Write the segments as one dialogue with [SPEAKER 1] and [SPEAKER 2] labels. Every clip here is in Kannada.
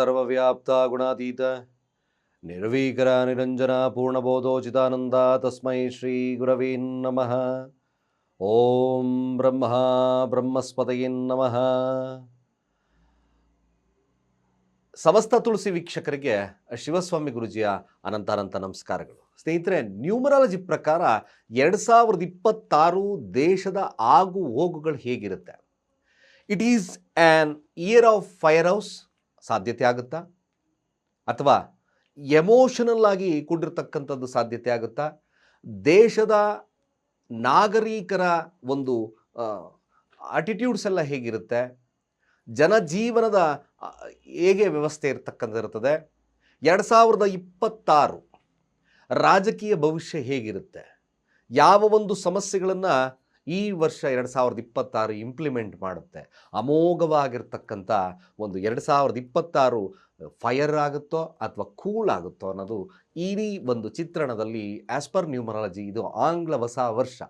[SPEAKER 1] ಸರ್ವವ್ಯಾಪ್ತ ಗುಣಾತೀತ. ನಿರ್ವೀಕರ ನಿರಂಜನ ಪೂರ್ಣಬೋಧೋಚಿತಾನಂದ ತಸ್ಮೈ ಶ್ರೀ ಗುರವೇ ನಮಃ. ಓಂ ಬ್ರಹ್ಮ ಬ್ರಹ್ಮಸ್ಪತಯೇ ನಮಃ. ಸಮಸ್ತ ತುಳಸಿ ವೀಕ್ಷಕರಿಗೆ ಶಿವಸ್ವಾಮಿ ಗುರುಜಿಯ ಅನಂತಾನಂತ ನಮಸ್ಕಾರಗಳು. ಸ್ನೇಹಿತರೆ, ನ್ಯೂಮರಾಲಜಿ ಪ್ರಕಾರ ಎರಡು ಸಾವಿರದ ಇಪ್ಪತ್ತಾರು ದೇಶದ ಆಗು ಹೋಗುಗಳು ಹೇಗಿರುತ್ತೆ? It is an year of fire house ಸಾಧ್ಯತೆ ಆಗುತ್ತಾ? ಅಥವಾ ಎಮೋಷನಲ್ ಆಗಿ ಕೂಡಿರ್ತಕ್ಕಂಥದ್ದು ಸಾಧ್ಯತೆ ಆಗುತ್ತಾ? ದೇಶದ ನಾಗರಿಕರ ಒಂದು ಆಟಿಟ್ಯೂಡ್ಸ್ ಎಲ್ಲ ಹೇಗಿರುತ್ತೆ? ಜನಜೀವನದ ಹೇಗೆ ವ್ಯವಸ್ಥೆ ಇರ್ತಕ್ಕಂಥಿರ್ತದೆ ಎರಡು ಸಾವಿರದ ಇಪ್ಪತ್ತಾರು ರಾಜಕೀಯ ಭವಿಷ್ಯ ಹೇಗಿರುತ್ತೆ? ಯಾವ ಒಂದು ಸಮಸ್ಯೆಗಳನ್ನು ಈ ವರ್ಷ ಎರಡು ಸಾವಿರದ ಇಪ್ಪತ್ತಾರು ಇಂಪ್ಲಿಮೆಂಟ್ ಮಾಡುತ್ತೆ. ಅಮೋಘವಾಗಿರ್ತಕ್ಕಂಥ ಒಂದು ಎರಡು ಸಾವಿರದ ಇಪ್ಪತ್ತಾರು ಫೈರ್ ಆಗುತ್ತೋ ಅಥವಾ ಕೂಲ್ ಆಗುತ್ತೋ ಅನ್ನೋದು ಇಡೀ ಒಂದು ಚಿತ್ರಣದಲ್ಲಿ ಆಸ್ ಪರ್ ನ್ಯೂಮರಾಲಜಿ ಇದು ಆಂಗ್ಲ ಹೊಸ ವರ್ಷ.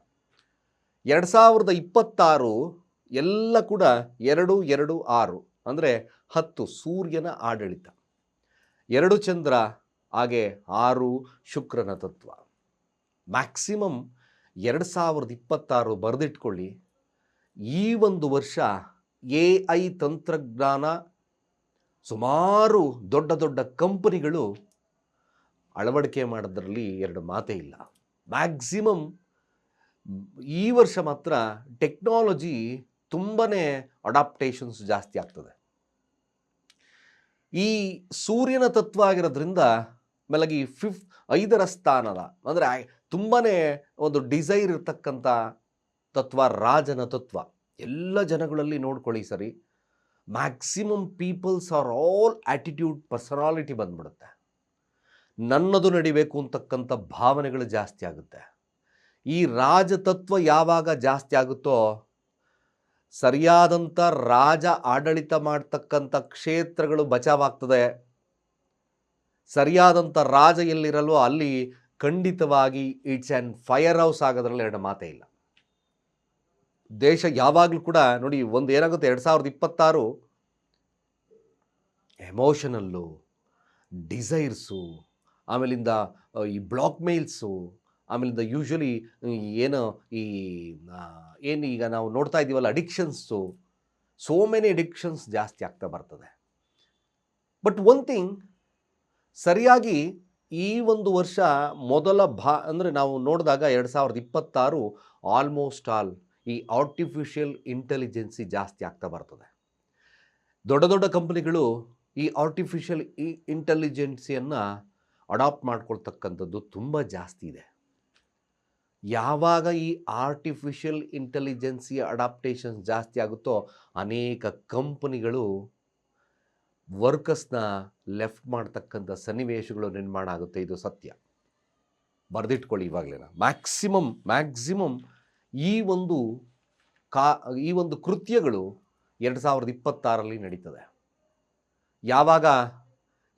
[SPEAKER 1] ಎರಡು ಸಾವಿರದ ಇಪ್ಪತ್ತಾರು ಎಲ್ಲ ಕೂಡ ಎರಡು ಎರಡು, ಆರು ಅಂದರೆ ಹತ್ತು ಸೂರ್ಯನ ಆಡಳಿತ. ಎರಡು ಚಂದ್ರ, ಹಾಗೆ ಆರು ಶುಕ್ರನ ತತ್ವ. ಮ್ಯಾಕ್ಸಿಮಮ್ ಎರಡು ಸಾವಿರದ ಇಪ್ಪತ್ತಾರು ಬರೆದಿಟ್ಕೊಳ್ಳಿ. ಈ ಒಂದು ವರ್ಷ ಎ ಐ ತಂತ್ರಜ್ಞಾನ ಸುಮಾರು ದೊಡ್ಡ ದೊಡ್ಡ ಕಂಪನಿಗಳು ಅಳವಡಿಕೆ ಮಾಡೋದ್ರಲ್ಲಿ ಎರಡು ಮಾತೇ ಇಲ್ಲ. ಮ್ಯಾಕ್ಸಿಮಮ್ ಈ ವರ್ಷ ಮಾತ್ರ ಟೆಕ್ನಾಲಜಿ ತುಂಬಾ ಅಡಾಪ್ಟೇಷನ್ಸ್ ಜಾಸ್ತಿ ಆಗ್ತದೆ. ಈ ಸೂರ್ಯನ ತತ್ವ ಆಗಿರೋದ್ರಿಂದ ಮೇಲಾಗಿ ಫಿಫ್ ಐದರ ಸ್ಥಾನದ, ಅಂದರೆ ತುಂಬಾ ಒಂದು ಡಿಸೈರ್ ಇರ್ತಕ್ಕಂಥ ತತ್ವ, ರಾಜನ ತತ್ವ. ಎಲ್ಲ ಜನಗಳಲ್ಲಿ ನೋಡ್ಕೊಳ್ಳಿ ಸರಿ. Maximum peoples are all attitude personality ಬಂದ್ಬಿಡುತ್ತೆ. ನನ್ನದು ನಡಿಬೇಕು ಅಂತಕ್ಕಂಥ ಭಾವನೆಗಳು ಜಾಸ್ತಿ ಆಗುತ್ತೆ. ಈ ರಾಜತತ್ವ ಯಾವಾಗ ಜಾಸ್ತಿ ಆಗುತ್ತೋ, ಸರಿಯಾದಂಥ ರಾಜ ಆಡಳಿತ ಮಾಡ್ತಕ್ಕಂಥ ಕ್ಷೇತ್ರಗಳು ಬಚಾವಾಗ್ತದೆ. ಸರಿಯಾದಂಥ ರಾಜ ಎಲ್ಲಿರಲ್ವೋ ಅಲ್ಲಿ ಖಂಡಿತವಾಗಿ ಇಟ್ಸ್ ಆ್ಯನ್ ಫೈರ್ ಹೌಸ್ ಆಗೋದ್ರಲ್ಲಿ ಎರಡು ಮಾತೇ ಇಲ್ಲ. ದೇಶ ಯಾವಾಗಲೂ ಕೂಡ ನೋಡಿ ಒಂದು ಏನಾಗುತ್ತೆ ಎರಡು ಸಾವಿರದ ಇಪ್ಪತ್ತಾರು ಎಮೋಷನಲ್ಲು ಡಿಸೈರ್ಸು ಆಮೇಲಿಂದ ಈ ಬ್ಲಾಕ್ ಮೇಲ್ಸು ಆಮೇಲಿಂದ ಯೂಶ್ವಲಿ ಏನು ಈ ಏನು ಈಗ ನಾವು ನೋಡ್ತಾ ಇದ್ದೀವಲ್ಲ ಅಡಿಕ್ಷನ್ಸು ಸೋ ಮೆನಿ ಅಡಿಕ್ಷನ್ಸ್ ಜಾಸ್ತಿ ಆಗ್ತಾ ಬರ್ತದೆ. ಬಟ್ ಒನ್ ಥಿಂಗ್ ಸರಿಯಾಗಿ ಈ ಒಂದು ವರ್ಷ ಮೊದಲ ಭಾ, ಅಂದರೆ ನಾವು ನೋಡಿದಾಗ ಎರಡು ಸಾವಿರದ ಇಪ್ಪತ್ತಾರು ಆಲ್ಮೋಸ್ಟ್ ಆಲ್ ಈ ಆರ್ಟಿಫಿಷಿಯಲ್ ಇಂಟೆಲಿಜೆನ್ಸಿ ಜಾಸ್ತಿ ಆಗ್ತಾ ಬರ್ತದೆ. ದೊಡ್ಡ ದೊಡ್ಡ ಕಂಪನಿಗಳು ಈ ಆರ್ಟಿಫಿಷಿಯಲ್ ಈ ಇಂಟೆಲಿಜೆನ್ಸಿಯನ್ನು ಅಡಾಪ್ಟ್ ಮಾಡ್ಕೊಳ್ತಕ್ಕಂಥದ್ದು ತುಂಬ ಜಾಸ್ತಿ ಇದೆ. ಯಾವಾಗ ಈ ಆರ್ಟಿಫಿಷಿಯಲ್ ಇಂಟೆಲಿಜೆನ್ಸಿಯ ಅಡಾಪ್ಟೇಷನ್ಸ್ ಜಾಸ್ತಿ ಆಗುತ್ತೋ ಅನೇಕ ಕಂಪನಿಗಳು ವರ್ಕರ್ಸ್ನ ಲೆಫ್ಟ್ ಮಾಡ್ತಕ್ಕಂಥ ಸನ್ನಿವೇಶಗಳು ನಿರ್ಮಾಣ ಆಗುತ್ತೆ, ಇದು ಸತ್ಯ. ಬರೆದಿಟ್ಕೊಳ್ಳಿ ಇವಾಗಲೇನ. ಮ್ಯಾಕ್ಸಿಮಮ್ ಮ್ಯಾಕ್ಸಿಮಮ್ ಈ ಒಂದು ಕಾ, ಈ ಒಂದು ಕೃತ್ಯಗಳು ಎರಡು ಸಾವಿರದ ಇಪ್ಪತ್ತಾರಲ್ಲಿ ನಡೀತದೆ. ಯಾವಾಗ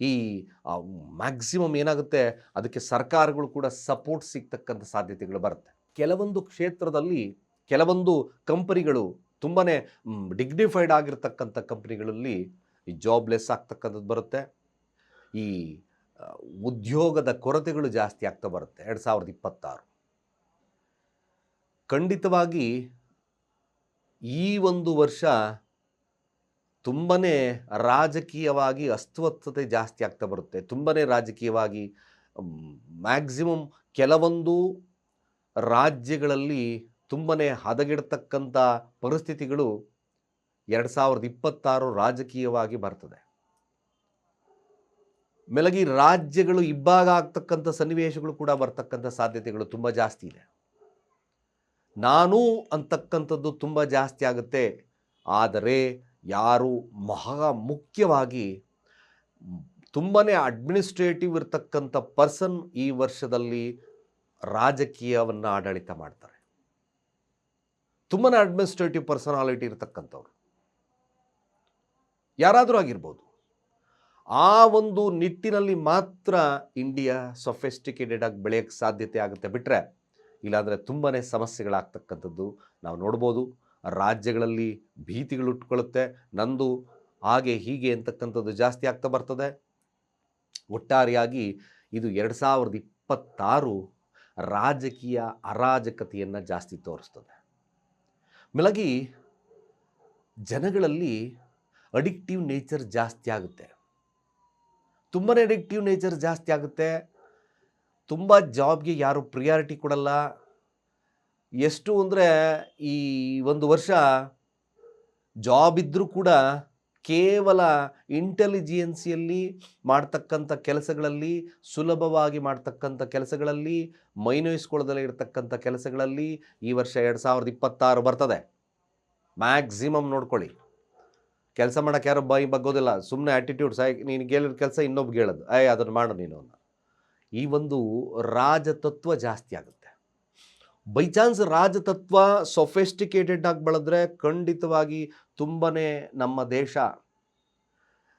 [SPEAKER 1] ಈ ಮ್ಯಾಕ್ಸಿಮಮ್ ಏನಾಗುತ್ತೆ, ಅದಕ್ಕೆ ಸರ್ಕಾರಗಳು ಕೂಡ ಸಪೋರ್ಟ್ ಸಿಗ್ತಕ್ಕಂಥ ಸಾಧ್ಯತೆಗಳು ಬರುತ್ತೆ. ಕೆಲವೊಂದು ಕ್ಷೇತ್ರದಲ್ಲಿ ಕೆಲವೊಂದು ಕಂಪನಿಗಳು ತುಂಬಾ ಡಿಗ್ನಿಫೈಡ್ ಆಗಿರ್ತಕ್ಕಂಥ ಕಂಪನಿಗಳಲ್ಲಿ ಈ ಜಾಬ್ಲೆಸ್ ಆಗ್ತಕ್ಕಂಥದ್ದು ಬರುತ್ತೆ. ಈ ಉದ್ಯೋಗದ ಕೊರತೆಗಳು ಜಾಸ್ತಿ ಆಗ್ತಾ ಬರುತ್ತೆ, ಎರಡು ಸಾವಿರದ ಇಪ್ಪತ್ತಾರು. ಖಂಡಿತವಾಗಿ ಈ ಒಂದು ವರ್ಷ ತುಂಬಾ ರಾಜಕೀಯವಾಗಿ ಅಸ್ವಸ್ಥತೆ ಜಾಸ್ತಿ ಆಗ್ತಾ ಬರುತ್ತೆ. ತುಂಬನೇ ರಾಜಕೀಯವಾಗಿ ಮ್ಯಾಕ್ಸಿಮಮ್ ಕೆಲವೊಂದು ರಾಜ್ಯಗಳಲ್ಲಿ ತುಂಬನೇ ಹದಗೆಡ್ತಕ್ಕಂಥ ಪರಿಸ್ಥಿತಿಗಳು ಎರಡು ಸಾವಿರದ ಇಪ್ಪತ್ತಾರು ರಾಜಕೀಯವಾಗಿ ಬರ್ತದೆ. ಮೆಲಗಿ ರಾಜ್ಯಗಳು ಇಬ್ಬಾಗ ಆಗ್ತಕ್ಕಂಥ ಸನ್ನಿವೇಶಗಳು ಕೂಡ ಬರ್ತಕ್ಕಂಥ ಸಾಧ್ಯತೆಗಳು ತುಂಬ ಜಾಸ್ತಿ ಇದೆ. ನಾನು ಅಂತಕ್ಕಂಥದ್ದು ತುಂಬ ಜಾಸ್ತಿ ಆಗುತ್ತೆ. ಆದರೆ ಯಾರು ಮಹಾ ಮುಖ್ಯವಾಗಿ ತುಂಬಾ ಅಡ್ಮಿನಿಸ್ಟ್ರೇಟಿವ್ ಇರ್ತಕ್ಕಂಥ ಪರ್ಸನ್ ಈ ವರ್ಷದಲ್ಲಿ ರಾಜಕೀಯವನ್ನು ಆಡಳಿತ ಮಾಡ್ತಾರೆ. ತುಂಬಾ ಅಡ್ಮಿನಿಸ್ಟ್ರೇಟಿವ್ ಪರ್ಸನಾಲಿಟಿ ಇರ್ತಕ್ಕಂಥವ್ರು. ಯಾರಾದರೂ ಆಗಿರ್ಬೋದು. ಆ ಒಂದು ನಿಟ್ಟಿನಲ್ಲಿ ಮಾತ್ರ ಇಂಡಿಯಾ ಸೊಫೆಸ್ಟಿಕೇಟೆಡ್ ಆಗಿ ಬೆಳೆಯೋಕ್ಕೆ ಸಾಧ್ಯತೆ ಆಗುತ್ತೆ ಬಿಟ್ಟರೆ ಇಲ್ಲಾಂದರೆ ತುಂಬಾ ಸಮಸ್ಯೆಗಳಾಗ್ತಕ್ಕಂಥದ್ದು ನಾವು ನೋಡ್ಬೋದು. ರಾಜ್ಯಗಳಲ್ಲಿ ಭೀತಿಗಳು ಉಟ್ಕೊಳ್ಳುತ್ತೆ. ನಂದು ಹಾಗೆ ಹೀಗೆ ಅಂತಕ್ಕಂಥದ್ದು ಜಾಸ್ತಿ ಆಗ್ತಾ ಬರ್ತದೆ. ಒಟ್ಟಾರೆಯಾಗಿ ಇದು ಎರಡು ಸಾವಿರದ ಇಪ್ಪತ್ತಾರು ರಾಜಕೀಯ ಅರಾಜಕತೆಯನ್ನು ಜಾಸ್ತಿ ತೋರಿಸ್ತದೆ. ಮಿಲಗಿ ಜನಗಳಲ್ಲಿ ಅಡಿಕ್ಟಿವ್ ನೇಚರ್ ಜಾಸ್ತಿ ಆಗುತ್ತೆ. ತುಂಬಾ ಅಡಿಕ್ಟಿವ್ ನೇಚರ್ ಜಾಸ್ತಿ ಆಗುತ್ತೆ. ತುಂಬ ಜಾಬ್ಗೆ ಯಾರು ಪ್ರಿಯಾರಿಟಿ ಕೊಡಲ್ಲ. ಎಷ್ಟು ಅಂದರೆ ಈ ಒಂದು ವರ್ಷ ಜಾಬ್ ಇದ್ದರೂ ಕೂಡ ಕೇವಲ ಇಂಟೆಲಿಜೆನ್ಸಿಯಲ್ಲಿ ಮಾಡ್ತಕ್ಕಂಥ ಕೆಲಸಗಳಲ್ಲಿ, ಸುಲಭವಾಗಿ ಮಾಡ್ತಕ್ಕಂಥ ಕೆಲಸಗಳಲ್ಲಿ ಮೈನೋಯಿಸ್ಕೊಳ್ಳದಲ್ಲೇ ಇರತಕ್ಕಂಥ ಕೆಲಸಗಳಲ್ಲಿ ಈ ವರ್ಷ ಎರಡು ಸಾವಿರದ ಇಪ್ಪತ್ತಾರು ಬರ್ತದೆ. ಮ್ಯಾಕ್ಸಿಮಮ್ ನೋಡ್ಕೊಳ್ಳಿ. ಕೆಲಸ ಮಾಡೋಕೆ ಯಾರೋ ಬಾಯಿ ಬಗ್ಗೋದಿಲ್ಲ. ಸುಮ್ಮನೆ ಆ್ಯಟಿಟ್ಯೂಡ್ ಸಾಯ್, ನೀನು ಗೆಲ್ಲೋ ಕೆಲಸ ಇನ್ನೊಬ್ಗೆ ಹೇಳೋದು. ಏಯ್, ಅದನ್ನು ಮಾಡು ನೀನು ಈ ಒಂದು ರಾಜತತ್ವ ಜಾಸ್ತಿ ಆಗುತ್ತೆ. ಬೈ ಚಾನ್ಸ್ ರಾಜತತ್ವ ಸೊಫೆಸ್ಟಿಕೇಟೆಡ್ ಆಗಿ ಬೆಳೆದ್ರೆ ಖಂಡಿತವಾಗಿ ತುಂಬನೇ ನಮ್ಮ ದೇಶ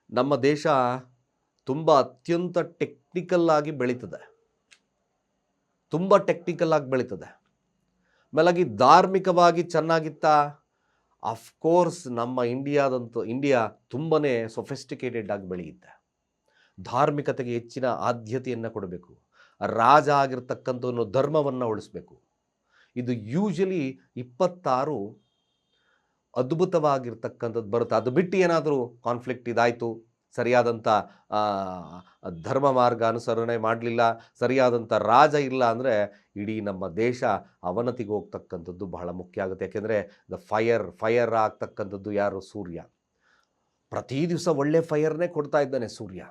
[SPEAKER 1] ನಮ್ಮ ದೇಶ ತುಂಬ ಅತ್ಯಂತ ಟೆಕ್ನಿಕಲ್ ಆಗಿ ಬೆಳೀತದೆ. ತುಂಬ ಟೆಕ್ನಿಕಲ್ ಆಗಿ ಬೆಳೀತದೆ. ಮೇಲಾಗಿ ಧಾರ್ಮಿಕವಾಗಿ ಚೆನ್ನಾಗಿತ್ತ ಅಫ್ಕೋರ್ಸ್ ನಮ್ಮ ಇಂಡಿಯಾದಂತೂ ಇಂಡಿಯಾ ತುಂಬಾ ಸೊಫೆಸ್ಟಿಕೇಟೆಡ್ ಆಗಿ ಬೆಳೆಯುತ್ತೆ. ಧಾರ್ಮಿಕತೆಗೆ ಹೆಚ್ಚಿನ ಆದ್ಯತೆಯನ್ನು ಕೊಡಬೇಕು. ರಾಜ ಆಗಿರ್ತಕ್ಕಂಥವನು ಧರ್ಮವನ್ನು ಉಳಿಸ್ಬೇಕು. ಇದು ಯೂಶಲಿ ಇಪ್ಪತ್ತಾರು ಅದ್ಭುತವಾಗಿರ್ತಕ್ಕಂಥದ್ದು ಬರುತ್ತೆ. ಅದು ಬಿಟ್ಟು ಏನಾದರೂ ಕಾನ್ಫ್ಲಿಕ್ಟ್ ಇದಾಯಿತು ಸರಿಯಾದಂಥ ಧರ್ಮ ಮಾರ್ಗ ಅನುಸರಣೆ ಮಾಡಲಿಲ್ಲ, ಸರಿಯಾದಂಥ ರಾಜ ಇಲ್ಲ ಅಂದರೆ ಇಡೀ ನಮ್ಮ ದೇಶ ಅವನತಿಗೆ ಹೋಗ್ತಕ್ಕಂಥದ್ದು ಬಹಳ ಮುಖ್ಯ ಆಗುತ್ತೆ. ಯಾಕೆಂದರೆ ದ ಫೈರ್ ಫೈರ್ ಆಗ್ತಕ್ಕಂಥದ್ದು ಯಾರು? ಸೂರ್ಯ. ಪ್ರತಿ ದಿವಸ ಒಳ್ಳೆ ಫೈರ್ನೇ ಕೊಡ್ತಾ ಇದ್ದಾನೆ ಸೂರ್ಯ.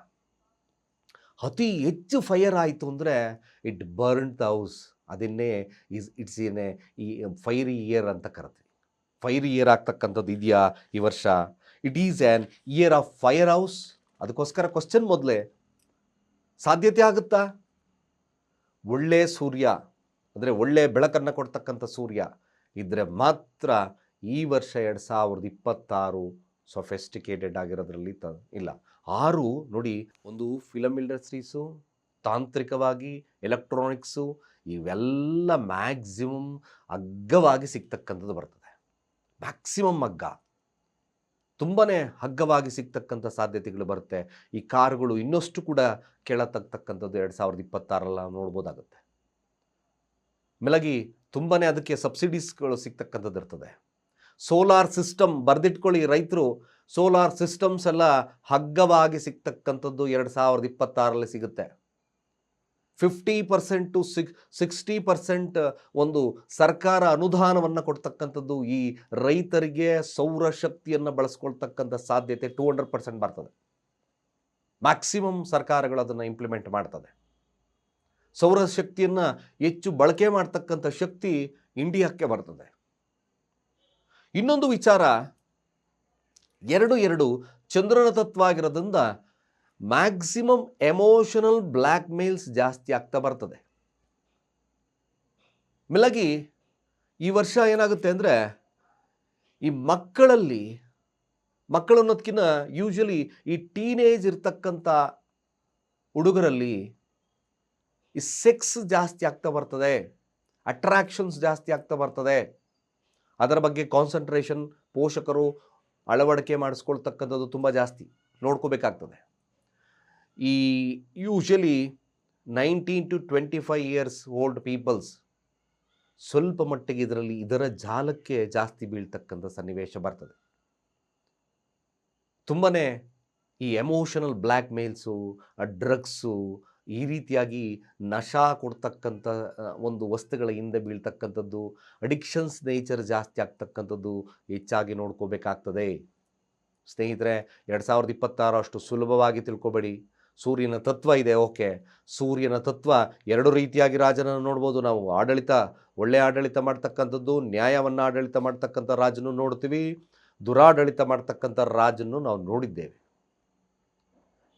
[SPEAKER 1] ಅತಿ ಹೆಚ್ಚು ಫೈರ್ ಆಯಿತು ಅಂದರೆ ಇಟ್ ಬರ್ನ್ ದ ಹೌಸ್ ಅದನ್ನೇ ಇಸ್ ಇಟ್ಸ್ ಏನೇ ಈ ಫೈರಿ ಇಯರ್ ಅಂತ ಕರಿತೀವಿ ಫೈರ್ ಇಯರ್ ಆಗ್ತಕ್ಕಂಥದ್ದು ಇದೆಯಾ ಈ ವರ್ಷ? It is an year of fire house. ಅದಕ್ಕೋಸ್ಕರ ಕ್ವಶನ್ ಮೊದಲೇ, ಸಾಧ್ಯತೆ ಆಗುತ್ತಾ? ಒಳ್ಳೆ ಸೂರ್ಯ, ಅಂದರೆ ಒಳ್ಳೆ ಬೆಳಕನ್ನು ಕೊಡ್ತಕ್ಕಂಥ ಸೂರ್ಯ ಇದ್ದರೆ ಮಾತ್ರ ಈ ವರ್ಷ ಎರಡು ಸಾವಿರದ ಇಪ್ಪತ್ತಾರು ಸೊಫೆಸ್ಟಿಕೇಟೆಡ್ ಆಗಿರೋದ್ರಲ್ಲಿ ತ, ಇಲ್ಲ. ಆರು ನೋಡಿ, ಒಂದು ಫಿಲಮ್ ಇಂಡಸ್ಟ್ರೀಸು ತಾಂತ್ರಿಕವಾಗಿ ಎಲೆಕ್ಟ್ರಾನಿಕ್ಸು ಇವೆಲ್ಲ ಮ್ಯಾಕ್ಸಿಮಮ್ ಅಗ್ಗವಾಗಿ ಸಿಗ್ತಕ್ಕಂಥದ್ದು ಬರ್ತದೆ. ಮ್ಯಾಕ್ಸಿಮಮ್ ಹಗ್ಗ ತುಂಬಾ ಹಗ್ಗವಾಗಿ ಸಿಗ್ತಕ್ಕಂಥ ಸಾಧ್ಯತೆಗಳು ಬರುತ್ತೆ. ಈ ಕಾರುಗಳು ಇನ್ನಷ್ಟು ಕೂಡ ಕೆಳತಕ್ಕಂಥದ್ದು ಎರಡು ಸಾವಿರದ ಇಪ್ಪತ್ತಾರಲ್ಲ ನೋಡ್ಬೋದಾಗುತ್ತೆ. ಮೆಲಗಿ ತುಂಬಾ ಅದಕ್ಕೆ ಸಬ್ಸಿಡೀಸ್ಗಳು ಸಿಗ್ತಕ್ಕಂಥದ್ದು ಇರ್ತದೆ. ಸೋಲಾರ್ ಸಿಸ್ಟಮ್ ಬರೆದಿಟ್ಕೊಳ್ಳಿ ರೈತರು. ಸೋಲಾರ್ ಸಿಸ್ಟಮ್ಸ್ ಎಲ್ಲ ಹಗ್ಗವಾಗಿ ಸಿಗ್ತಕ್ಕಂಥದ್ದು ಎರಡು ಸಾವಿರದ ಇಪ್ಪತ್ತಾರಲ್ಲಿ ಸಿಗುತ್ತೆ. Fifty percent to six sixty percent ಒಂದು ಸರ್ಕಾರ ಅನುದಾನವನ್ನು ಕೊಡ್ತಕ್ಕಂಥದ್ದು ಈ ರೈತರಿಗೆ ಸೌರಶಕ್ತಿಯನ್ನು ಬಳಸ್ಕೊಳ್ತಕ್ಕಂಥ ಸಾಧ್ಯತೆ ಟೂ ಹಂಡ್ರೆಡ್ ಪರ್ಸೆಂಟ್ ಬರ್ತದೆ. ಮ್ಯಾಕ್ಸಿಮಮ್ ಸರ್ಕಾರಗಳು ಅದನ್ನು ಇಂಪ್ಲಿಮೆಂಟ್ ಮಾಡ್ತದೆ. ಸೌರಶಕ್ತಿಯನ್ನು ಹೆಚ್ಚು ಬಳಕೆ ಮಾಡ್ತಕ್ಕಂಥ ಶಕ್ತಿ ಇಂಡಿಯಾಕ್ಕೆ ಬರ್ತದೆ. ಇನ್ನೊಂದು ವಿಚಾರ, ಎರಡು ಎರಡು ಚಂದ್ರನ ತತ್ವ ಆಗಿರೋದ್ರಿಂದ ಮ್ಯಾಕ್ಸಿಮಮ್ ಎಮೋಷನಲ್ ಬ್ಲ್ಯಾಕ್ ಮೇಲ್ಸ್ ಜಾಸ್ತಿ ಆಗ್ತಾ ಬರ್ತದೆ. ಮಿಲಾಗಿ, ಈ ವರ್ಷ ಏನಾಗುತ್ತೆ ಅಂದರೆ, ಈ ಮಕ್ಕಳಲ್ಲಿ, ಮಕ್ಕಳು ಅನ್ನೋದಕ್ಕಿಂತ ಯೂಶಲಿ ಈ ಟೀನೇಜ್ ಇರ್ತಕ್ಕಂಥ ಹುಡುಗರಲ್ಲಿ ಈ ಸೆಕ್ಸ್ ಜಾಸ್ತಿ ಆಗ್ತಾ ಬರ್ತದೆ ಅಟ್ರಾಕ್ಷನ್ಸ್ ಜಾಸ್ತಿ ಆಗ್ತಾ ಬರ್ತದೆ. ಅದರ ಬಗ್ಗೆ ಕಾನ್ಸಂಟ್ರೇಷನ್ ಪೋಷಕರು ಅಳವಡಿಕೆ ಮಾಡಿಸ್ಕೊಳ್ತಕ್ಕಂಥದ್ದು ತುಂಬ ಜಾಸ್ತಿ. ನೋಡ್ಕೋಬೇಕಾಗ್ತದೆ. ಈ usually nineteen to twenty five years old peoples ಸ್ವಲ್ಪ ಮಟ್ಟಿಗೆ ಇದರಲ್ಲಿ ಇದರ ಜಾಲಕ್ಕೆ ಜಾಸ್ತಿ ಬೀಳ್ತಕ್ಕಂಥ ಸನ್ನಿವೇಶ ಬರ್ತದೆ. ತುಂಬಾ ಈ ಎಮೋಷನಲ್ ಬ್ಲ್ಯಾಕ್ ಮೇಲ್ಸು ಡ್ರಗ್ಸು ಈ ರೀತಿಯಾಗಿ ನಶಾ ಕೊಡ್ತಕ್ಕಂಥ ಒಂದು ವಸ್ತುಗಳ ಹಿಂದೆ ಬೀಳ್ತಕ್ಕಂಥದ್ದು ಅಡಿಕ್ಷನ್ಸ್ ನೇಚರ್ ಜಾಸ್ತಿ ಆಗ್ತಕ್ಕಂಥದ್ದು ಹೆಚ್ಚಾಗಿ ನೋಡ್ಕೋಬೇಕಾಗ್ತದೆ. ಸ್ನೇಹಿತರೆ, ಎರಡು ಸಾವಿರದ ಇಪ್ಪತ್ತಾರು ಅಷ್ಟು ಸುಲಭವಾಗಿ ತಿಳ್ಕೊಬೇಡಿ. ಸೂರ್ಯನ ತತ್ವ ಇದೆ, ಓಕೆ. ಸೂರ್ಯನ ತತ್ವ ಎರಡು ರೀತಿಯಾಗಿ ರಾಜನನ್ನು ನೋಡ್ಬೋದು. ನಾವು ಆಡಳಿತ, ಒಳ್ಳೆ ಆಡಳಿತ ಮಾಡ್ತಕ್ಕಂಥದ್ದು, ನ್ಯಾಯವನ್ನು ಆಡಳಿತ ಮಾಡ್ತಕ್ಕಂಥ ರಾಜನು ನೋಡ್ತೀವಿ. ದುರಾಡಳಿತ ಮಾಡ್ತಕ್ಕಂಥ ರಾಜನ್ನು ನಾವು ನೋಡಿದ್ದೇವೆ.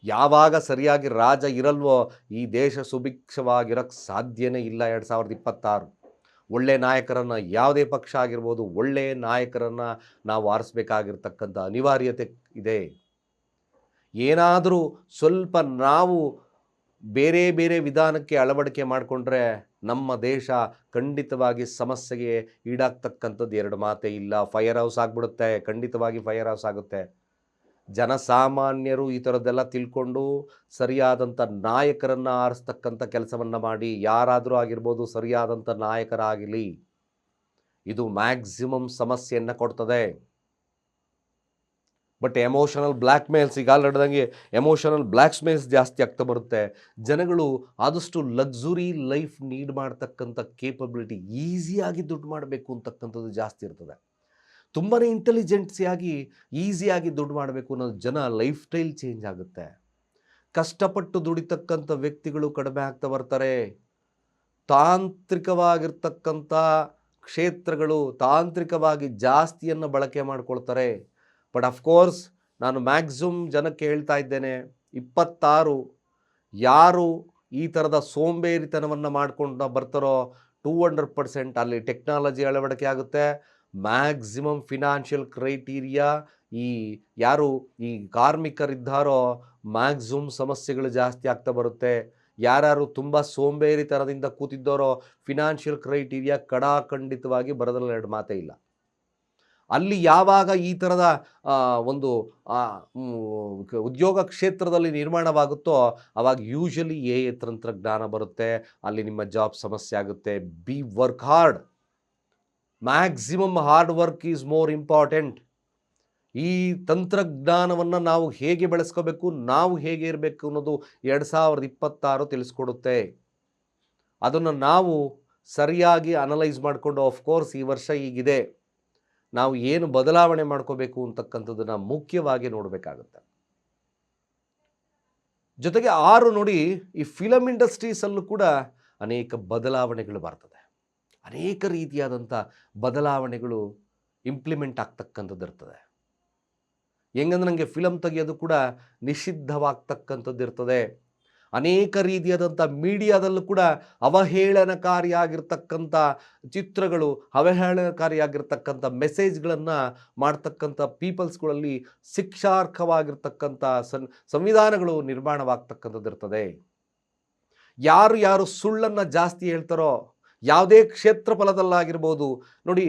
[SPEAKER 1] ಯಾವಾಗ ಸರಿಯಾಗಿ ರಾಜ ಇರಲ್ವೋ, ಈ ದೇಶ ಸುಭಿಕ್ಷವಾಗಿರೋಕ್ಕೆ ಸಾಧ್ಯನೇ ಇಲ್ಲ ಎರಡು ಸಾವಿರದ ಇಪ್ಪತ್ತಾರು. ಒಳ್ಳೆ ನಾಯಕರನ್ನು ಯಾವುದೇ ಪಕ್ಷ ಆಗಿರ್ಬೋದು ಒಳ್ಳೆಯ ನಾಯಕರನ್ನು ನಾವು ಆರಿಸ್ಬೇಕಾಗಿರ್ತಕ್ಕಂಥ ಅನಿವಾರ್ಯತೆ ಇದೆ. ಏನಾದರೂ ಸ್ವಲ್ಪ ನಾವು ಬೇರೆ ಬೇರೆ ವಿಧಾನಕ್ಕೆ ಅಳವಡಿಕೆ ಮಾಡಿಕೊಂಡ್ರೆ ನಮ್ಮ ದೇಶ ಖಂಡಿತವಾಗಿ ಸಮಸ್ಯೆಗೆ ಈಡಾಗ್ತಕ್ಕಂಥದ್ದು ಎರಡು ಮಾತೇ ಇಲ್ಲ. ಫೈರ್ ಹೌಸ್ ಆಗಿಬಿಡುತ್ತೆ, ಖಂಡಿತವಾಗಿ ಫೈರ್ ಹೌಸ್ ಆಗುತ್ತೆ. ಜನಸಾಮಾನ್ಯರು ಈ ಥರದ್ದೆಲ್ಲ ತಿಳ್ಕೊಂಡು ಸರಿಯಾದಂಥ ನಾಯಕರನ್ನು ಆರಿಸ್ತಕ್ಕಂಥ ಕೆಲಸವನ್ನು ಮಾಡಿ, ಯಾರಾದರೂ ಆಗಿರ್ಬೋದು ಸರಿಯಾದಂಥ ನಾಯಕರಾಗಲಿ, ಇದು ಮ್ಯಾಕ್ಸಿಮಮ್ ಸಮಸ್ಯೆಯನ್ನು ಕೊಡ್ತದೆ. ಬಟ್ ಎಮೋಷನಲ್ ಬ್ಲ್ಯಾಕ್ ಮೇಲ್ಸ್ ಈಗ ಎಮೋಷನಲ್ ಬ್ಲ್ಯಾಕ್ ಮೇಲ್ಸ್ ಜಾಸ್ತಿ ಆಗ್ತಾ ಬರುತ್ತೆ. ಜನಗಳು ಆದಷ್ಟು ಲಕ್ಸುರಿ ಲೈಫ್ ನೀಡ್ ಮಾಡ್ತಕ್ಕಂಥ ಕೇಪಬಿಲಿಟಿ ಈಸಿಯಾಗಿ ದುಡ್ಡು ಮಾಡಬೇಕು ಅಂತಕ್ಕಂಥದ್ದು ಜಾಸ್ತಿ ಇರ್ತದೆ. ತುಂಬಾ ಇಂಟೆಲಿಜೆನ್ಸಿಯಾಗಿ ಈಸಿಯಾಗಿ ದುಡ್ಡು ಮಾಡಬೇಕು ಅನ್ನೋದು ಜನ ಲೈಫ್ ಸ್ಟೈಲ್ ಚೇಂಜ್ ಆಗುತ್ತೆ. ಕಷ್ಟಪಟ್ಟು ದುಡಿತಕ್ಕಂಥ ವ್ಯಕ್ತಿಗಳು ಕಡಿಮೆ ಆಗ್ತಾ ಬರ್ತಾರೆ. ತಾಂತ್ರಿಕವಾಗಿರ್ತಕ್ಕಂಥ ಕ್ಷೇತ್ರಗಳು ತಾಂತ್ರಿಕವಾಗಿ ಜಾಸ್ತಿಯನ್ನು ಬಳಕೆ ಮಾಡ್ಕೊಳ್ತಾರೆ. ಬಟ್ ಅಫ್ಕೋರ್ಸ್ ನಾನು ಮ್ಯಾಕ್ಸಿಮಮ್ ಜನಕ್ಕೆ ಹೇಳ್ತಾ ಇದ್ದೇನೆ, ಇಪ್ಪತ್ತಾರು ಯಾರು ಈ ಥರದ ಸೋಂಬೇರಿತನವನ್ನು ಮಾಡ್ಕೊಂಡು ಬರ್ತಾರೋ ಟೂ ಹಂಡ್ರೆಡ್ ಪರ್ಸೆಂಟ್ ಅಲ್ಲಿ ಟೆಕ್ನಾಲಜಿ ಅಳವಡಿಕೆ ಆಗುತ್ತೆ. ಮ್ಯಾಕ್ಸಿಮಮ್ ಫಿನಾನ್ಷಿಯಲ್ ಕ್ರೈಟೀರಿಯಾ ಈ ಯಾರು ಈ ಕಾರ್ಮಿಕರಿದ್ದಾರೋ ಮ್ಯಾಕ್ಸಿಮಮ್ ಸಮಸ್ಯೆಗಳು ಜಾಸ್ತಿ ಆಗ್ತಾ ಬರುತ್ತೆ. ಯಾರ್ಯಾರು ತುಂಬ ಸೋಂಬೇರಿತನದಿಂದ ಕೂತಿದ್ದಾರೋ ಫಿನಾನ್ಷಿಯಲ್ ಕ್ರೈಟೀರಿಯಾ ಕಡಾಖಂಡಿತವಾಗಿ ಬರೋದ್ರಲ್ಲಿ ಎರಡು ಮಾತೇ ಇಲ್ಲ. ಅಲ್ಲಿ ಯಾವಾಗ ಈ ಥರದ ಒಂದು ಉದ್ಯೋಗ ಕ್ಷೇತ್ರದಲ್ಲಿ ನಿರ್ಮಾಣವಾಗುತ್ತೋ ಅವಾಗ ಯೂಶಲಿ ಎ ಎ ತಂತ್ರಜ್ಞಾನ ಬರುತ್ತೆ. ಅಲ್ಲಿ ನಿಮ್ಮ ಜಾಬ್ ಸಮಸ್ಯೆ ಆಗುತ್ತೆ. Be work hard maximum hard work is more important ಈ ತಂತ್ರಜ್ಞಾನವನ್ನು ನಾವು ಹೇಗೆ ಬೆಳೆಸ್ಕೋಬೇಕು, ನಾವು ಹೇಗೆ ಇರಬೇಕು ಅನ್ನೋದು ಎರಡು ಸಾವಿರದ ಇಪ್ಪತ್ತಾರು ತಿಳಿಸ್ಕೊಡುತ್ತೆ. ಅದನ್ನು ನಾವು ಸರಿಯಾಗಿ ಅನಲೈಸ್ ಮಾಡಿಕೊಂಡು ಆಫ್ಕೋರ್ಸ್ ಈ ವರ್ಷ ಈಗಿದೆ ನಾವು ಏನು ಬದಲಾವಣೆ ಮಾಡ್ಕೋಬೇಕು ಅಂತಕ್ಕಂಥದ್ದನ್ನು ಮುಖ್ಯವಾಗಿ ನೋಡಬೇಕಾಗುತ್ತೆ. ಜೊತೆಗೆ ಆರು ನೋಡಿ ಈ ಫಿಲಮ್ ಇಂಡಸ್ಟ್ರೀಸಲ್ಲೂ ಕೂಡ ಅನೇಕ ಬದಲಾವಣೆಗಳು ಬರ್ತದೆ. ಅನೇಕ ರೀತಿಯಾದಂಥ ಬದಲಾವಣೆಗಳು ಇಂಪ್ಲಿಮೆಂಟ್ ಆಗ್ತಕ್ಕಂಥದ್ದು ಇರ್ತದೆ. ಹೆಂಗಂದ್ರೆ ನನಗೆ ಫಿಲಮ್ ತೆಗೆಯೋದು ಕೂಡ ನಿಷಿದ್ಧವಾಗ್ತಕ್ಕಂಥದ್ದು ಇರ್ತದೆ. ಅನೇಕ ರೀತಿಯಾದಂಥ ಮೀಡಿಯಾದಲ್ಲೂ ಕೂಡ ಅವಹೇಳನಕಾರಿಯಾಗಿರ್ತಕ್ಕಂಥ ಚಿತ್ರಗಳು, ಅವಹೇಳನಕಾರಿಯಾಗಿರ್ತಕ್ಕಂಥ ಮೆಸೇಜ್ಗಳನ್ನು ಮಾಡ್ತಕ್ಕಂಥ ಪೀಪಲ್ಸ್ಗಳಲ್ಲಿ ಶಿಕ್ಷಾರ್ಹವಾಗಿರ್ತಕ್ಕಂಥ ಸಂವಿಧಾನಗಳು ನಿರ್ಮಾಣವಾಗ್ತಕ್ಕಂಥದ್ದಿರ್ತದೆ. ಯಾರು ಯಾರು ಸುಳ್ಳನ್ನು ಜಾಸ್ತಿ ಹೇಳ್ತಾರೋ, ಯಾವುದೇ ಕ್ಷೇತ್ರ ಫಲದಲ್ಲಾಗಿರ್ಬೋದು ನೋಡಿ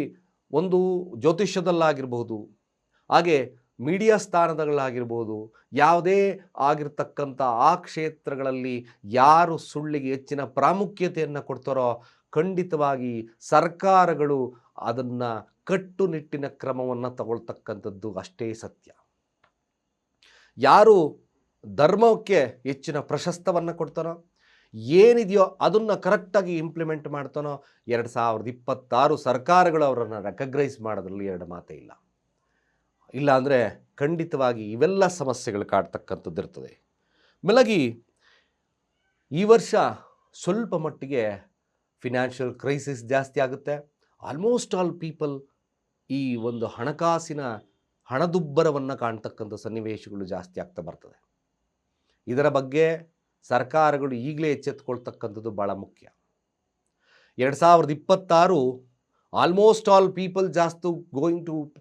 [SPEAKER 1] ಒಂದು ಜ್ಯೋತಿಷ್ಯದಲ್ಲಾಗಿರ್ಬೋದು, ಹಾಗೆ ಮೀಡಿಯಾ ಸ್ಥಾನಗಳಾಗಿರ್ಬೋದು ಯಾವುದೇ ಆಗಿರ್ತಕ್ಕಂಥ ಆ ಕ್ಷೇತ್ರಗಳಲ್ಲಿ ಯಾರು ಸುಳ್ಳಿಗೆ ಹೆಚ್ಚಿನ ಪ್ರಾಮುಖ್ಯತೆಯನ್ನು ಕೊಡ್ತಾರೋ, ಖಂಡಿತವಾಗಿ ಸರ್ಕಾರಗಳು ಅದನ್ನು ಕಟ್ಟುನಿಟ್ಟಿನ ಕ್ರಮವನ್ನು ತಗೊಳ್ತಕ್ಕಂಥದ್ದು ಅಷ್ಟೇ ಸತ್ಯ. ಯಾರು ಧರ್ಮಕ್ಕೆ ಹೆಚ್ಚಿನ ಪ್ರಶಸ್ತವನ್ನು ಕೊಡ್ತಾರೋ, ಏನಿದೆಯೋ ಅದನ್ನು ಕರೆಕ್ಟಾಗಿ ಇಂಪ್ಲಿಮೆಂಟ್ ಮಾಡ್ತಾನೋ, ಎರಡು ಸಾವಿರದ ಇಪ್ಪತ್ತಾರು ಸರ್ಕಾರಗಳು ಅವರನ್ನು ರೆಕಗ್ನೈಸ್ ಮಾಡೋದ್ರಲ್ಲಿ ಎರಡು ಮಾತೇ ಇಲ್ಲ. ಇಲ್ಲ ಅಂದರೆ ಖಂಡಿತವಾಗಿ ಇವೆಲ್ಲ ಸಮಸ್ಯೆಗಳು ಕಾಡ್ತಕ್ಕಂಥದ್ದು ಇರ್ತದೆ. ಮೇಲಾಗಿ ಈ ವರ್ಷ ಸ್ವಲ್ಪ ಮಟ್ಟಿಗೆ ಫಿನಾನ್ಷಿಯಲ್ ಕ್ರೈಸಿಸ್ ಜಾಸ್ತಿ ಆಗುತ್ತೆ. ಆಲ್ಮೋಸ್ಟ್ ಆಲ್ ಪೀಪಲ್ ಈ ಒಂದು ಹಣಕಾಸಿನ ಹಣದುಬ್ಬರವನ್ನು ಕಾಣ್ತಕ್ಕಂಥ ಸನ್ನಿವೇಶಗಳು ಜಾಸ್ತಿ ಆಗ್ತಾ ಬರ್ತದೆ. ಇದರ ಬಗ್ಗೆ ಸರ್ಕಾರಗಳು ಈಗಲೇ ಎಚ್ಚೆತ್ತುಕೊಳ್ತಕ್ಕಂಥದ್ದು ಭಾಳ ಮುಖ್ಯ. ಎರಡು ಸಾವಿರದ ಇಪ್ಪತ್ತಾರು ಆಲ್ಮೋಸ್ಟ್ ಆಲ್ ಪೀಪಲ್ ಜಾಸ್ತಿ ಗೋಯಿಂಗ್ ಟು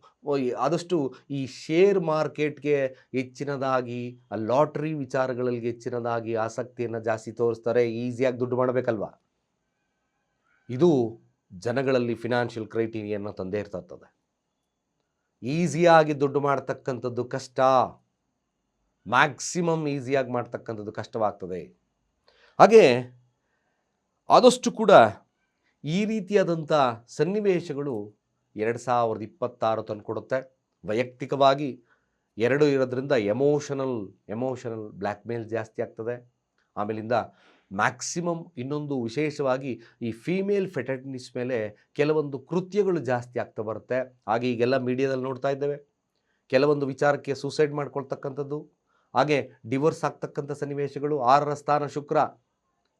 [SPEAKER 1] ಆದಷ್ಟು ಈ ಶೇರ್ ಮಾರ್ಕೆಟ್ಗೆ ಹೆಚ್ಚಿನದಾಗಿ ಲಾಟ್ರಿ ವಿಚಾರಗಳಲ್ಲಿ ಹೆಚ್ಚಿನದಾಗಿ ಆಸಕ್ತಿಯನ್ನು ಜಾಸ್ತಿ ತೋರಿಸ್ತಾರೆ ಈಸಿಯಾಗಿ ದುಡ್ಡು ಮಾಡಬೇಕಲ್ವಾ? ಇದು ಜನಗಳಲ್ಲಿ ಫಿನಾನ್ಷಿಯಲ್ ಕ್ರೈಟೀರಿಯನ್ನು ತಂದೇ ಇರ್ತದೆ. ಈಸಿಯಾಗಿ ದುಡ್ಡು ಮಾಡ್ತಕ್ಕಂಥದ್ದು ಕಷ್ಟ. ಮ್ಯಾಕ್ಸಿಮಮ್ ಈಸಿಯಾಗಿ ಮಾಡ್ತಕ್ಕಂಥದ್ದು ಕಷ್ಟವಾಗ್ತದೆ. ಹಾಗೆ ಆದಷ್ಟು ಕೂಡ ಈ ರೀತಿಯಾದಂಥ ಸನ್ನಿವೇಶಗಳು ಎರಡು ಸಾವಿರದ ಇಪ್ಪತ್ತಾರು ತಂದುಕೊಡುತ್ತೆ ವೈಯಕ್ತಿಕವಾಗಿ ಎರಡು ಇರೋದ್ರಿಂದ ಎಮೋಷನಲ್ ಎಮೋಷನಲ್ ಬ್ಲ್ಯಾಕ್ ಮೇಲ್ ಜಾಸ್ತಿ ಆಗ್ತದೆ. ಆಮೇಲಿಂದ ಮ್ಯಾಕ್ಸಿಮಮ್ ಇನ್ನೊಂದು ವಿಶೇಷವಾಗಿ ಈ ಫೀಮೇಲ್ ಫೆಟರ್ನಿಸ್ ಮೇಲೆ ಕೆಲವೊಂದು ಕೃತ್ಯಗಳು ಜಾಸ್ತಿ ಆಗ್ತಾ ಬರುತ್ತೆ. ಹಾಗೆ ಈಗೆಲ್ಲ ಮೀಡಿಯಾದಲ್ಲಿ ನೋಡ್ತಾ ಇದ್ದೇವೆ. ಕೆಲವೊಂದು ವಿಚಾರಕ್ಕೆ ಸೂಸೈಡ್ ಮಾಡ್ಕೊಳ್ತಕ್ಕಂಥದ್ದು. ಹಾಗೆ ಡಿವೋರ್ಸ್ ಆಗ್ತಕ್ಕಂಥ ಸನ್ನಿವೇಶಗಳು. ಆರರ ಸ್ಥಾನ ಶುಕ್ರ.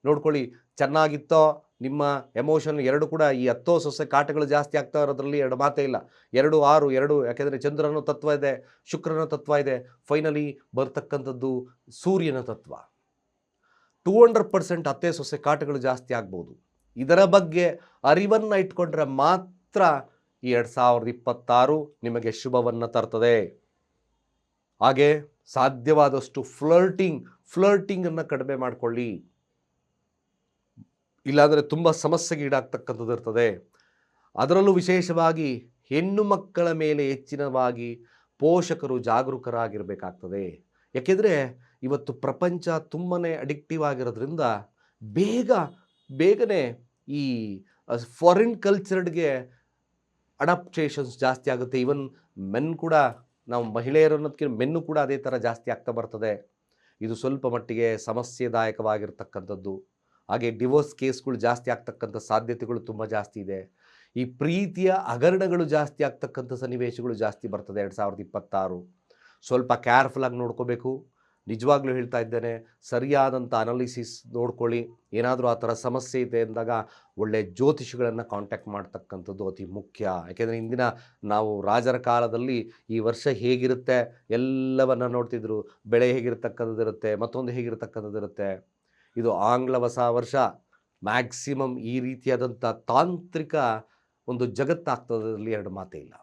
[SPEAKER 1] ನೋಡ್ಕೊಳ್ಳಿ, ಚೆನ್ನಾಗಿತ್ತೋ, ನಿಮ್ಮ ಎಮೋಷನ್ ಎರಡು ಕೂಡ ಈ ಹತ್ತೋ ಸೊಸೆ ಕಾಟಗಳು ಜಾಸ್ತಿ ಆಗ್ತಾ ಇರೋದ್ರಲ್ಲಿ ಎರಡು ಮಾತೇ ಇಲ್ಲ. ಎರಡು, ಆರು, ಎರಡು, ಯಾಕೆಂದರೆ ಚಂದ್ರನ ತತ್ವ ಇದೆ, ಶುಕ್ರನ ತತ್ವ ಇದೆ ಫೈನಲಿ ಬರ್ತಕ್ಕಂಥದ್ದು ಸೂರ್ಯನ ತತ್ವ. ಟೂ ಹಂಡ್ರೆಡ್ ಪರ್ಸೆಂಟ್ ಹತ್ತೇ ಸೊಸೆ ಕಾಟಗಳು ಜಾಸ್ತಿ ಆಗ್ಬೋದು. ಇದರ ಬಗ್ಗೆ ಅರಿವನ್ನು ಇಟ್ಕೊಂಡ್ರೆ ಮಾತ್ರ ಈ ಎರಡು ಸಾವಿರದ ಇಪ್ಪತ್ತಾರು ನಿಮಗೆ ಶುಭವನ್ನು ತರ್ತದೆ. ಹಾಗೆ ಸಾಧ್ಯವಾದಷ್ಟು ಫ್ಲರ್ಟಿಂಗ್ ಫ್ಲರ್ಟಿಂಗನ್ನು ಕಡಿಮೆ ಮಾಡಿಕೊಳ್ಳಿ. ಇಲ್ಲಾಂದರೆ ತುಂಬ ಸಮಸ್ಯೆಗೆ ಈಡಾಗ್ತಕ್ಕಂಥದ್ದು ಇರ್ತದೆ. ಅದರಲ್ಲೂ ವಿಶೇಷವಾಗಿ ಹೆಣ್ಣು ಮಕ್ಕಳ ಮೇಲೆ ಹೆಚ್ಚಿನವಾಗಿ ಪೋಷಕರು ಜಾಗರೂಕರಾಗಿರಬೇಕಾಗ್ತದೆ. ಯಾಕೆಂದರೆ ಇವತ್ತು ಪ್ರಪಂಚ ತುಂಬಾ ಅಡಿಕ್ಟಿವ್ ಆಗಿರೋದ್ರಿಂದ ಬೇಗ, ಬೇಗನೆ ಈ ಫಾರಿನ್ ಕಲ್ಚರ್ಡ್ಗೆ ಅಡಾಪ್ಟೇಷನ್ಸ್ ಜಾಸ್ತಿ ಆಗುತ್ತೆ. ಈವನ್ ಮೆನ್ ಕೂಡ, ನಾವು ಮಹಿಳೆಯರು ಅನ್ನೋದಕ್ಕಿಂತ ಮೆನ್ನು ಕೂಡ ಅದೇ ಥರ ಜಾಸ್ತಿ ಆಗ್ತಾ ಬರ್ತದೆ. ಇದು ಸ್ವಲ್ಪ ಮಟ್ಟಿಗೆ ಸಮಸ್ಯೆದಾಯಕವಾಗಿರ್ತಕ್ಕಂಥದ್ದು. ಹಾಗೆ ಡಿವೋರ್ಸ್ ಕೇಸ್ಗಳು ಜಾಸ್ತಿ ಆಗ್ತಕ್ಕಂಥ ಸಾಧ್ಯತೆಗಳು ತುಂಬ ಜಾಸ್ತಿ ಇದೆ. ಈ ಪ್ರೀತಿಯ ಹಗರಣಗಳು ಜಾಸ್ತಿ ಆಗ್ತಕ್ಕಂಥ ಸನ್ನಿವೇಶಗಳು ಜಾಸ್ತಿ ಬರ್ತದೆ ಎರಡು ಸಾವಿರದ ಇಪ್ಪತ್ತಾರು. ಸ್ವಲ್ಪ ಕೇರ್ಫುಲ್ಲಾಗಿ ನೋಡ್ಕೋಬೇಕು. ನಿಜವಾಗ್ಲೂ ಹೇಳ್ತಾ ಇದ್ದೇನೆ, ಸರಿಯಾದಂಥ ಅನಾಲಿಸಿಸ್ ನೋಡ್ಕೊಳ್ಳಿ. ಏನಾದರೂ ಆ ಥರ ಸಮಸ್ಯೆ ಇದೆ ಅಂದಾಗ ಒಳ್ಳೆ ಜ್ಯೋತಿಷಿಗಳನ್ನು ಕಾಂಟ್ಯಾಕ್ಟ್ ಮಾಡ್ತಕ್ಕಂಥದ್ದು ಅತಿ ಮುಖ್ಯ. ಯಾಕೆಂದರೆ ಇಂದಿನ ನಾವು ರಾಜರ ಕಾಲದಲ್ಲಿ ಈ ವರ್ಷ ಹೇಗಿರುತ್ತೆ, ಎಲ್ಲವನ್ನು ನೋಡ್ತಿದ್ರು. ಬೆಳೆ ಹೇಗಿರ್ತಕ್ಕಂಥದ್ದು ಇರುತ್ತೆ ಮತ್ತೊಂದು ಹೇಗಿರ್ತಕ್ಕಂಥದ್ದು ಇರುತ್ತೆ ಇದು ಆಂಗ್ಲ ಹೊಸ ವರ್ಷ. ಮ್ಯಾಕ್ಸಿಮಮ್ ಈ ರೀತಿಯಾದಂಥ ತಾಂತ್ರಿಕ ಒಂದು ಜಗತ್ತಾಗ್ತದಲ್ಲಿ ಎರಡು ಮಾತೇ ಇಲ್ಲ.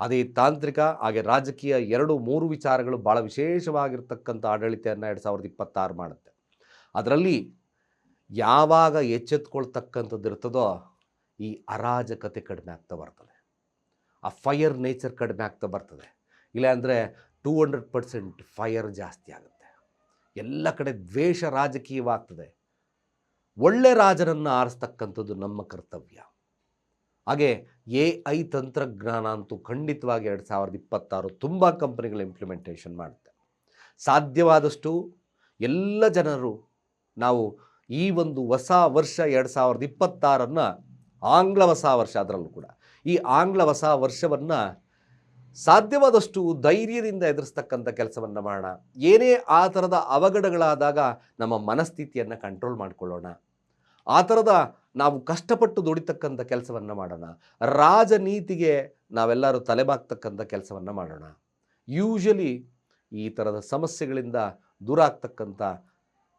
[SPEAKER 1] ಅದೇ ತಾಂತ್ರಿಕ, ಹಾಗೆ ರಾಜಕೀಯ ಎರಡು ಮೂರು ವಿಚಾರಗಳು ಭಾಳ ವಿಶೇಷವಾಗಿರ್ತಕ್ಕಂಥ ಆಡಳಿತೆಯನ್ನು ಎರಡು ಸಾವಿರದ ಇಪ್ಪತ್ತಾರು ಮಾಡುತ್ತೆ. ಅದರಲ್ಲಿ ಯಾವಾಗ ಎಚ್ಚೆತ್ಕೊಳ್ತಕ್ಕಂಥದ್ದು ಇರ್ತದೋ ಈ ಅರಾಜಕತೆ ಕಡಿಮೆ ಆಗ್ತಾ ಬರ್ತದೆ. ಆ ಫೈರ್ ನೇಚರ್ ಕಡಿಮೆ ಆಗ್ತಾ ಬರ್ತದೆ. ಇಲ್ಲಾಂದರೆ ಟೂ ಹಂಡ್ರೆಡ್ ಪರ್ಸೆಂಟ್ ಫೈರ್ ಜಾಸ್ತಿ ಆಗುತ್ತೆ. ಎಲ್ಲ ಕಡೆ ದ್ವೇಷ ರಾಜಕೀಯವಾಗ್ತದೆ. ಒಳ್ಳೆ ರಾಜರನ್ನು ಆರಿಸ್ತಕ್ಕಂಥದ್ದು ನಮ್ಮ ಕರ್ತವ್ಯ. ಹಾಗೆ ಎ ಐ ತಂತ್ರಜ್ಞಾನ ಅಂತೂ ಖಂಡಿತವಾಗಿ ಎರಡು ಸಾವಿರದ ಇಪ್ಪತ್ತಾರು ತುಂಬ ಕಂಪನಿಗಳು ಇಂಪ್ಲಿಮೆಂಟೇಷನ್ ಮಾಡುತ್ತೆ. ಸಾಧ್ಯವಾದಷ್ಟು ಎಲ್ಲ ಜನರು ನಾವು ಈ ಒಂದು ಹೊಸ ವರ್ಷ ಎರಡು ಸಾವಿರದ ಇಪ್ಪತ್ತಾರನ್ನು ಆಂಗ್ಲ ಹೊಸ ವರ್ಷ ಅದರಲ್ಲೂ ಕೂಡ. ಈ ಆಂಗ್ಲ ಹೊಸ ವರ್ಷವನ್ನು ಸಾಧ್ಯವಾದಷ್ಟು ಧೈರ್ಯದಿಂದ ಎದುರಿಸ್ತಕ್ಕಂಥ ಕೆಲಸವನ್ನು ಮಾಡೋಣ. ಏನೇ ಆ ಥರದ ಅವಘಡಗಳಾದಾಗ ನಮ್ಮ ಮನಸ್ಥಿತಿಯನ್ನು ಕಂಟ್ರೋಲ್ ಮಾಡಿಕೊಳ್ಳೋಣ. ಆ ಥರದ ನಾವು ಕಷ್ಟಪಟ್ಟು ದುಡಿತಕ್ಕಂಥ ಕೆಲಸವನ್ನು ಮಾಡೋಣ. ರಾಜನೀತಿಗೆ ನಾವೆಲ್ಲರೂ ತಲೆಬಾಗ್ತಕ್ಕಂಥ ಕೆಲಸವನ್ನು ಮಾಡೋಣ. ಯೂಶಲಿ ಈ ಥರದ ಸಮಸ್ಯೆಗಳಿಂದ ದೂರ ಆಗ್ತಕ್ಕಂಥ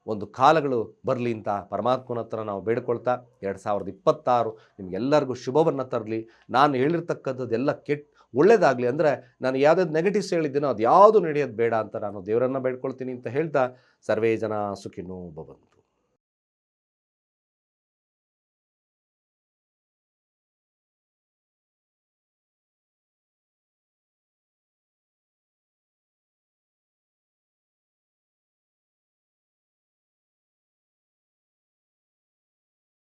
[SPEAKER 1] ಒಂದು ಕಾಲಗಳು ಬರಲಿ ಅಂತ ಪರಮಾತ್ಮನ ಹತ್ರ ನಾವು ಬೇಡ್ಕೊಳ್ತಾ, ಎರಡು ಸಾವಿರದ ಇಪ್ಪತ್ತಾರು ನಿಮಗೆಲ್ಲರಿಗೂ ಶುಭವನ್ನು ತರಲಿ. ನಾನು ಹೇಳಿರ್ತಕ್ಕಂಥದ್ದೆಲ್ಲ ಕೆಟ್ಟ ಒಳ್ಳೇದಾಗಲಿ ಅಂದರೆ ನಾನು ಯಾವುದಾದ್ರು ನೆಗೆಟಿವ್ಸ್ ಹೇಳಿದ್ದೀನೋ ಅದು ಯಾವುದು ನಡೆಯೋದು ಬೇಡ ಅಂತ ನಾನು ದೇವರನ್ನು ಬೇಡ್ಕೊಳ್ತೀನಿ ಅಂತ ಹೇಳ್ತಾ ಸರ್ವೇ ಜನ ಸುಖಿನೋ ಭವಂತು.